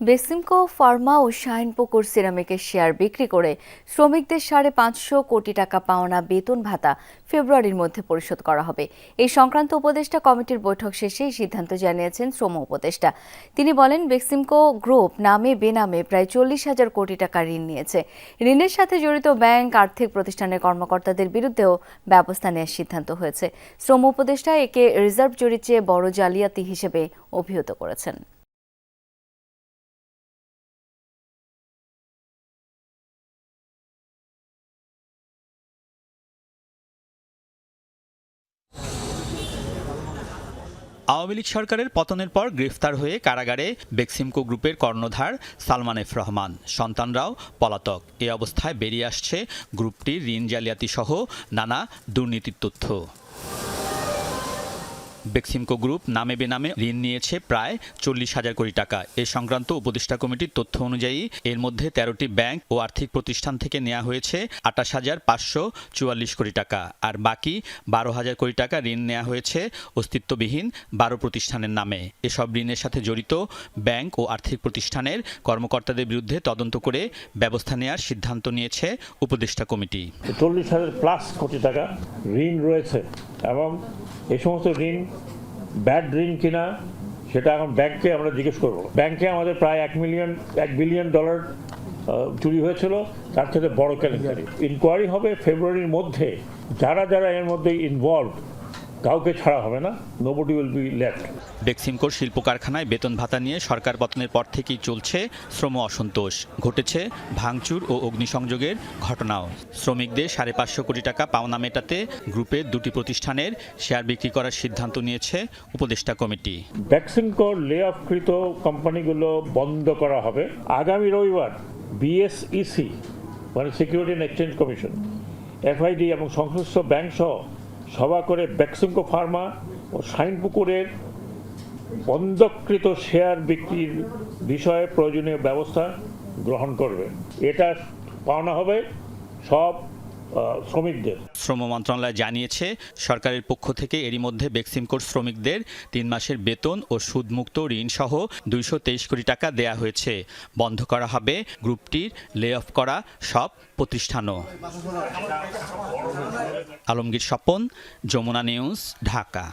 বেসিমকো Pharma ও Shahinpukur সিরামিকের share বিক্রি করে শ্রমিকদের সাড়ে পাঁচশো কোটি টাকা পাওনা বেতন ভাতা ফেব্রুয়ারির মধ্যে পরিশোধ করা হবে। এই সংক্রান্ত উপদেষ্টা কমিটির বৈঠক শেষে এই সিদ্ধান্ত জানিয়েছেন শ্রম উপদেষ্টা। তিনি বলেন বেক্সিমকো গ্রুপ নামে বেনামে প্রায় চল্লিশ হাজার কোটি টাকা ঋণ নিয়েছে। ঋণের সাথে জড়িত ব্যাংক, আর্থিক প্রতিষ্ঠানের কর্মকর্তাদের বিরুদ্ধেও ব্যবস্থা নেওয়ার সিদ্ধান্ত হয়েছে। শ্রম উপদেষ্টা একে রিজার্ভ জরির চেয়ে বড় জালিয়াতি হিসেবে অভিহিত করেছেন। আওয়ামী লীগ সরকারের পতনের পর গ্রেফতার হয়ে কারাগারে বেক্সিমকো গ্রুপের কর্ণধার সালমান এফ রহমান। সন্তানরাও পলাতক। এ অবস্থায় বেরিয়ে আসছে গ্রুপটির ঋণ জালিয়াতি সহ নানা দুর্নীতির তথ্য। বেক্সিমকো গ্রুপ নামে বেনামে ঋণ নিয়েছে প্রায় চল্লিশ হাজার কোটি টাকা। এ সংক্রান্ত উপদেষ্টা কমিটির তথ্য অনুযায়ী, এর মধ্যে তেরোটি ব্যাংক ও আর্থিক প্রতিষ্ঠান থেকে নেওয়া হয়েছে আটাশ হাজার পাঁচশো চুয়াল্লিশ কোটি টাকা। আর বাকি বারো হাজার কোটি টাকা ঋণ নেওয়া হয়েছে অস্তিত্ববিহীন বারো প্রতিষ্ঠানের নামে। এসব ঋণের সাথে জড়িত ব্যাংক ও আর্থিক প্রতিষ্ঠানের কর্মকর্তাদের বিরুদ্ধে তদন্ত করে ব্যবস্থা নেওয়ার সিদ্ধান্ত নিয়েছে উপদেষ্টা কমিটি। চল্লিশ হাজার প্লাস কোটি টাকা ঋণ রয়েছে। এবং এই সমস্ত ঋণ ব্যাড ঋণ কিনা, সেটা এখন ব্যাংককে আমরা জিজ্ঞেস করব। ব্যাংকে আমাদের প্রায় এক মিলিয়ন এক বিলিয়ন ডলার চুরি হয়েছিল, তার থেকে বড় কেলেঙ্কারি ইনকোয়ারি হবে ফেব্রুয়ারির মধ্যে। যারা যারা এর মধ্যে ইনভলভ কাউকে ছাড়া হবে না নোবডি উইল বি লেফট বেক্সিমকোর শিল্প কারখানায় বেতন ভাতা নিয়ে সরকার পতনের পর থেকেই চলছে শ্রম অসন্তোষ। ঘটেছে ভাঙচুর ও অগ্নিসংযোগের ঘটনাও। শ্রমিকদের সাড়ে পাঁচশো কোটি টাকা পাওনা মেটাতে গ্রুপের দুটি প্রতিষ্ঠানের শেয়ার বিক্রি করার সিদ্ধান্ত নিয়েছে উপদেষ্টা কমিটি। ভ্যাকসিনকোর লে অফকৃত কোম্পানিগুলো বন্ধ করা হবে। আগামী রবিবার বিএসইসি মানে security and exchange commission FID এবং সংশ্লিষ্ট ব্যাংক সহ সভা করে ভ্যাকসিনকো ফার্মা ও শাইনপুকুরের বন্ধকৃত শেয়ার বিক্রির বিষয়ে প্রয়োজনীয় ব্যবস্থা গ্রহণ করবে। এটা পাওনা হবে সব শ্রমিকদের। শ্রম মন্ত্রণালয় জানিয়েছে, সরকারের পক্ষ থেকে এরই মধ্যে বেক্সিমকোর শ্রমিকদের তিন মাসের বেতন ও সুদমুক্ত ঋণ সহ দুইশো তেইশ কোটি টাকা দেয়া হয়েছে। বন্ধ করা হবে গ্রুপটির লে অফ করা সব প্রতিষ্ঠানও। আলমগীর স্বপন, যমুনা নিউজ, ঢাকা।